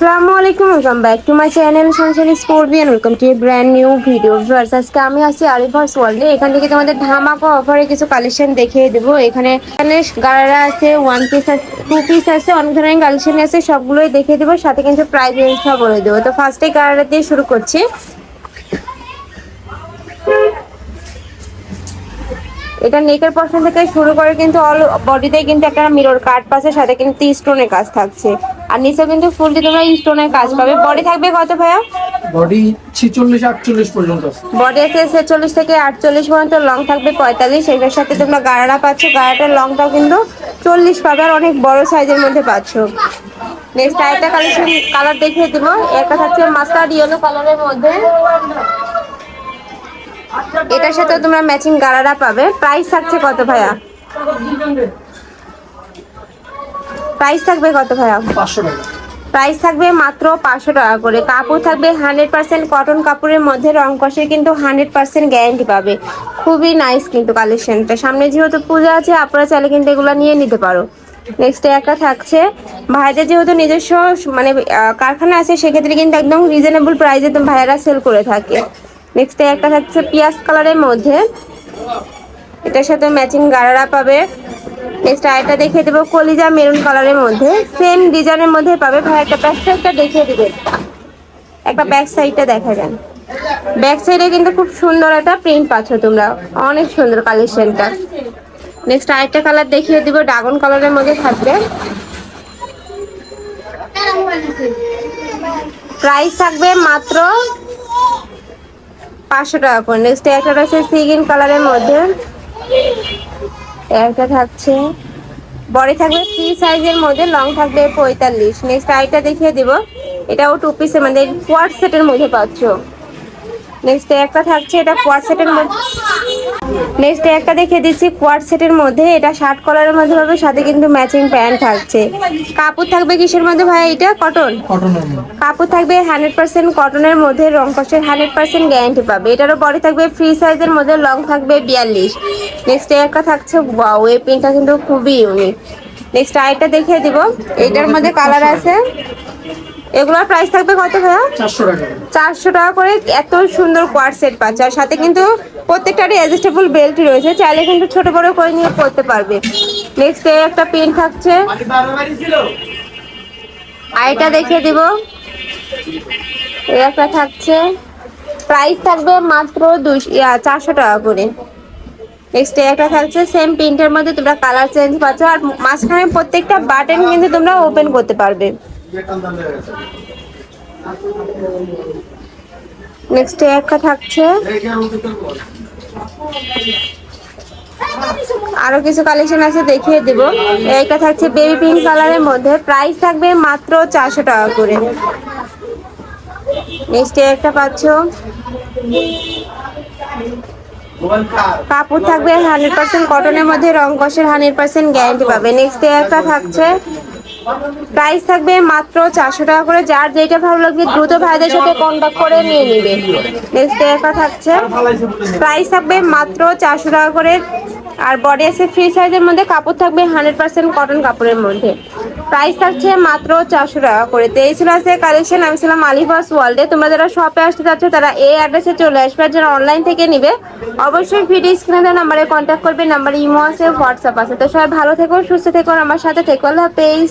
আসসালামু আলাইকুম welcome back to my channel সংসার স্পোর্টবি and welcome to brand new video viewers আজকে আমি আছি আরিফার্স ওয়ার্ল্ডে এখান থেকে তোমাদের ধামাকা অফারে কিছু কালেকশন দেখিয়ে দেবো। এখানে এখানে গাড়ারা আছে ওয়ান পিস আছে টু পিস আছে, অনেক ধরনের কালেকশন আছে, সবগুলোই দেখিয়ে দেবো। সাথে কিন্তু প্রাইস রেঞ্জটা বলে দেবো। তো ফার্স্টে গাড়ারা দিয়ে শুরু করছি। এটা নেকের পশন থেকে শুরু করে কিন্তু অল বডিতে কিন্তু একটা মিরর কাট পাচ্ছে, সাথে কিন্তু স্টোনের কাজ থাকছে। আর নিচে কিন্তু ফুলটি তোমরা স্টোনের কাজ পাবে। বডি থাকবে কত ভাইয়া? বডি ছিচল্লিশ আটচল্লিশ পর্যন্ত আছে। বডি আছে ছেচল্লিশ থেকে আটচল্লিশ পর্যন্ত লং থাকবে পঁয়তাল্লিশ। এটার সাথে তোমরা গাড়াটা পাচ্ছ। গাড়াটার লংটাও কিন্তু চল্লিশ পাবে আর অনেক বড় সাইজের মধ্যে পাচ্ছ। নেক্সট আরেকটা কালেকশন কালার দেখিয়ে দিব। একটা থাকছে মাস্টার্ড ইয়েলো কালারের মধ্যে। এটার সাথে তোমরা ম্যাচিং গাড়ারা পাবে। প্রাইস থাকছে কত ভাইয়া? প্রাইস থাকবে কত ভাইয়া? পাঁচশো টাকা। প্রাইস থাকবে মাত্র পাঁচশো টাকা করে। কাপড় থাকবে হান্ড্রেড পার্সেন্ট কটন কাপড়ের মধ্যে রং কষে কিন্তু হান্ড্রেড পার্সেন্ট গ্যারান্টি পাবে। খুবই নাইস কিন্তু কালেকশনটা সামনে যেহেতু পূজা আছে আপনারা চাইলে কিন্তু এগুলো নিয়ে নিতে পারো। নেক্সট একটা থাকছে। ভাইদের যেহেতু নিজস্ব মানে কারখানা আছে সেক্ষেত্রে কিন্তু একদম রিজনেবল প্রাইসে তো ভাইয়েরা সেল করে থাকে। নেক্সট একটা থাকছে পিয়াজ কালারের মধ্যে। এটার সাথে ম্যাচিং গাড়ারা পাবে। নেক্সট আরেকটা দেখিয়ে দেবো কলিজা মেরুন কালারের মধ্যে। সেম ডিজাইনের মধ্যে পাবে। ভাই, একটা ব্যাক সাইডটা দেখিয়ে দিবেন একটা ব্যাক সাইডটা দেখা যান ব্যাক সাইডে কিন্তু খুব সুন্দর একটা প্রিন্ট পাচ্ছ তোমরা। অনেক সুন্দর কালেকশনটা নেক্সট আরেকটা কালার দেখিয়ে দিব। ড্রাগন কালারের মধ্যে থাকবে। প্রাইস থাকবে মাত্র পাঁচশো টাকা করে। নেক্সট একটা রয়েছে সিগিন কালারের মধ্যে। একটা থাকছে। বডি থাকবে ফ্রি সাইজের মধ্যে লং থাকবে পঁয়তাল্লিশ। নেক্সট আইটা দেখিয়ে দেবো। এটাও টু পিসের মধ্যে কোয়ার সেটের মধ্যে পাচ্ছ। নেক্সট একটা থাকছে এটা কোয়াড সেটের মধ্যে নেক্সট একটা দেখিয়ে দিচ্ছি কোয়াড সেটের মধ্যে। এটা শার্ট কলারের মধ্যে হবে সাথে কিন্তু ম্যাচিং প্যান্ট থাকছে। কাপড় থাকবে কিসের মধ্যে ভাই এটা? কটন কাপড় থাকবে হান্ড্রেড পার্সেন্ট কটনের মধ্যে রং কষের হান্ড্রেড পার্সেন্ট গ্যারান্টি পাবে। এটারও বডি থাকবে ফ্রি সাইজের মধ্যে লং থাকবে বিয়াল্লিশ। নেক্সট একটা থাকছে ওয়াও এই প্রিন্টটা কিন্তু খুবই ইউনিক নেক্সট আরেকটা দেখিয়ে দিব। এটার মধ্যে কালার আছে। এগুলোর প্রাইস থাকবে কত ভাইয়া? চারশো টাকা। চারশো টাকা করে এত সুন্দর কোয়ার সেট পাচ্ছে। আর সাথে কিন্তু প্রত্যেকটারই অ্যাডজাস্টেবল বেল্ট রয়েছে। চাইলে কিন্তু ছোট বড় করে নিয়ে পড়তে পারবে। নেক্সট একটা পেন থাকছে। আইটা দেখিয়ে দিব। একটা থাকছে। প্রাইস থাকবে মাত্র দুইশো চারশো টাকা করে। নেক্সট একটা থাকছে সেম প্রিন্টের মধ্যে তোমরা কালার চেঞ্জ পাচ্ছ। আর মাঝখানে প্রত্যেকটা বাটন কিন্তু তোমরা ওপেন করতে পারবে। নেক্সট একটা থাকছে। আরও কিছু কালেকশন আছে, দেখিয়ে দিব। একটা থাকছে বেবি পিঙ্ক কালারের মধ্যে। প্রাইস থাকবে মাত্র চারশো টাকা করে। নেক্সট একটা পাচ্ছ। কাপড় থাকবে হান্ড্রেড পার্সেন্ট কটনের মধ্যে, রং কষের হান্ড্রেড পার্সেন্ট গ্যারান্টি পাবে। নেক্সট একটা থাকছে প্রাইস থাকবে মাত্র চারশো টাকা করে। যার যেটা ভালো লাগবে দ্রুত ভাইদের সাথে কন্ট্যাক্ট করে নিয়ে নিবে। নেক্সট একটা থাকছে। প্রাইস থাকবে মাত্র চারশো টাকা করে। আর বডি আছে ফ্রি সাইজের মধ্যে। কাপড় থাকবে হান্ড্রেড পার্সেন্ট কটন কাপড়ের মধ্যে। প্রাইস থাকছে মাত্র চারশো টাকা করে। তো এই ছিল আছে কালেকশন আমি ছিলাম আলিভাস ওয়ার্ল্ডে। তোমরা যারা শপে আসতে চাচ্ছ, তারা এই অ্যাড্রেসে চলে আসবে। আর যারা অনলাইন থেকে নিবে, অবশ্যই ভিডিও স্ক্রিনে নাম্বারে কন্ট্যাক্ট করবে। নাম্বার ইমো আছে হোয়াটসঅ্যাপ আছে। তো সবাই ভালো থেকো, সুস্থ থেকো আমার সাথে থেকো। আল্লাহ হাফেজ।